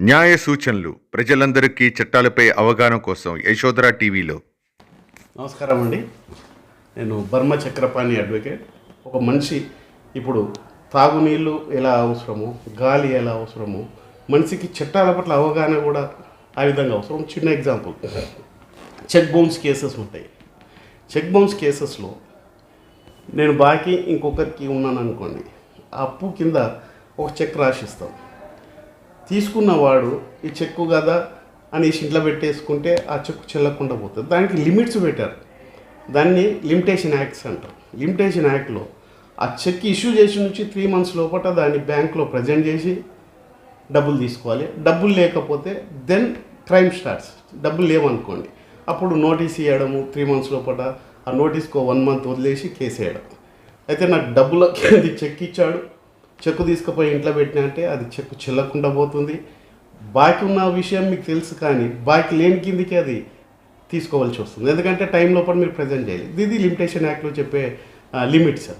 న్యాయ సూచనలు ప్రజలందరికీ చట్టాలపై అవగాహన కోసం యశోధర టీవీలో. నమస్కారం అండి నేను బర్మ చక్రపాణి అడ్వకేట్. ఒక మనిషి ఇప్పుడు తాగునీళ్ళు ఎలా అవసరమో గాలి ఎలా అవసరమో మనిషికి చట్టాల పట్ల అవగాహన కూడా ఆ విధంగా అవసరం. చిన్న ఎగ్జాంపుల్. చెక్ బౌన్స్ కేసెస్ ఉంటాయి. చెక్ బౌన్స్ కేసెస్లో నేను బాకీ ఇంకొకరికి ఉన్నాను అనుకోండి ఆ అప్పు కింద ఒక చెక్ రాసిస్తాం. తీసుకున్నవాడు ఈ చెక్కు కదా అనేసి ఇంట్లో పెట్టేసుకుంటే ఆ చెక్కు చెల్లకుండా పోతుంది. దానికి లిమిట్స్ పెట్టారు. దాన్ని లిమిటేషన్ యాక్ట్స్ అంటారు. లిమిటేషన్ యాక్ట్లో ఆ చెక్ ఇష్యూ చేసి నుంచి త్రీ మంత్స్ లోపల దాన్ని బ్యాంక్లో ప్రజెంట్ చేసి డబ్బులు తీసుకోవాలి. డబ్బులు లేకపోతే దెన్ క్రైమ్ స్టార్ట్స్ డబ్బులు లేవనుకోండి. అప్పుడు నోటీస్ ఇవ్వడము త్రీ మంత్స్ లోపల ఆ నోటీస్కో వన్ మంత్ వదిలేసి కేసు వేయడం అయితే నాకు డబ్బులకి చెక్ ఇచ్చాడు. చెక్కు తీసుకుపోయి ఇంట్లో పెట్టినా అంటే అది చెక్కు చెల్లకుండా పోతుంది. బాకీ ఉన్న విషయం మీకు తెలుసు కానీ బాకీ లేని కిందికి అది తీసుకోవాల్సి వస్తుంది. ఎందుకంటే టైం లోపల మీరు ప్రజెంట్ చేయాలి ఇది లిమిటేషన్ యాక్ట్లో చెప్పే లిమిట్స్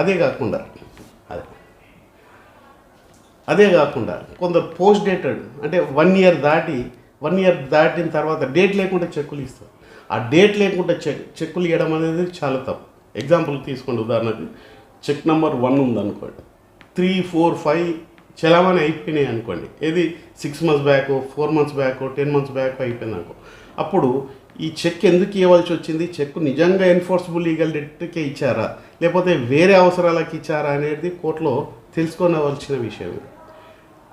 అదే కాకుండా అదే. అదే కాకుండా కొందరు పోస్ట్ డేటెడ్ అంటే వన్ ఇయర్ దాటి వన్ ఇయర్ దాటిన తర్వాత డేట్ లేకుండా చెక్కులు ఇస్తారు. ఆ డేట్ లేకుండా చెక్ చెక్కులు ఇవ్వడం అనేది చాలా తప్పు. ఎగ్జాంపుల్ తీసుకోండి. ఉదాహరణకి చెక్ నెంబర్ వన్ ఉందనుకోండి. త్రీ ఫోర్ ఫైవ్ చలామణి అయిపోయినాయి అనుకోండి. ఏది six months back four months back ten months back అయిపోయింది అనుకో. అప్పుడు ఈ చెక్ ఎందుకు ఇవ్వాల్సి వచ్చింది? చెక్ నిజంగా ఎన్ఫోర్స్బుల్ లీగల్ డెట్కే ఇచ్చారా? లేకపోతే వేరే అవసరాలకు ఇచ్చారా అనేది కోర్టులో తెలుసుకోవలసిన విషయం.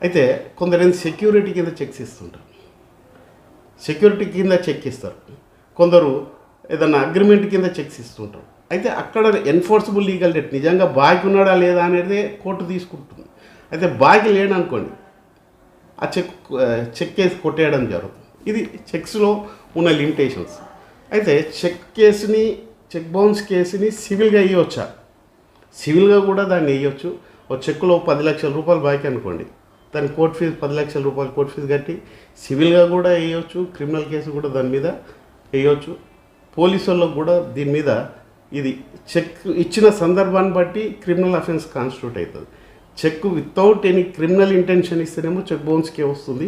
అయితే కొందరు సెక్యూరిటీ కింద చెక్స్ ఇస్తుంటారు. సెక్యూరిటీ కింద చెక్ ఇస్తారు. కొందరు ఏదన్నా అగ్రిమెంట్ కింద చెక్స్ ఇస్తుంటారు. అయితే అక్కడ ఎన్ఫోర్సబుల్ లీగల్ డెట్ నిజంగా బాకీ ఉన్నాడా లేదా అనేది కోర్టు తీసుకుంటుంది. అయితే బాకీ లేడనుకోండి ఆ చెక్ చెక్ కేసు కొట్టేయడం జరుగుతుంది. ఇది చెక్స్లో ఉన్న లిమిటేషన్స్. అయితే చెక్ కేసుని చెక్ బౌన్స్ కేసుని సివిల్గా ఇవ్వచ్చా సివిల్గా కూడా దాన్ని వేయొచ్చు ఒక చెక్కులో పది లక్షల రూపాయలు బాకీ అనుకోండి దాని కోర్ట్ ఫీజు పది లక్షల రూపాయలు కోర్ట్ ఫీజు కట్టి సివిల్గా కూడా వేయొచ్చు క్రిమినల్ కేసు కూడా దాని మీద వేయొచ్చు పోలీసు వాళ్ళకు కూడా దీని మీద ఇది చెక్ ఇచ్చిన సందర్భాన్ని బట్టి క్రిమినల్ అఫెన్స్ కాన్స్టిట్యూట్ అవుతుంది. Cheque without any criminal intention ఇస్తేనేమో cheque బౌన్స్కే వస్తుంది.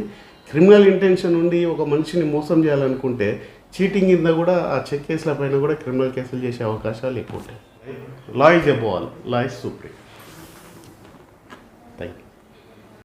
క్రిమినల్ ఇంటెన్షన్ ఉండి ఒక మనిషిని మోసం చేయాలనుకుంటే చీటింగ్ కింద కూడా ఆ చెక్ కేసుల పైన కూడా క్రిమినల్ కేసులు చేసే అవకాశాలు ఎక్కువ ఉంటాయి. Law is law law supreme thank you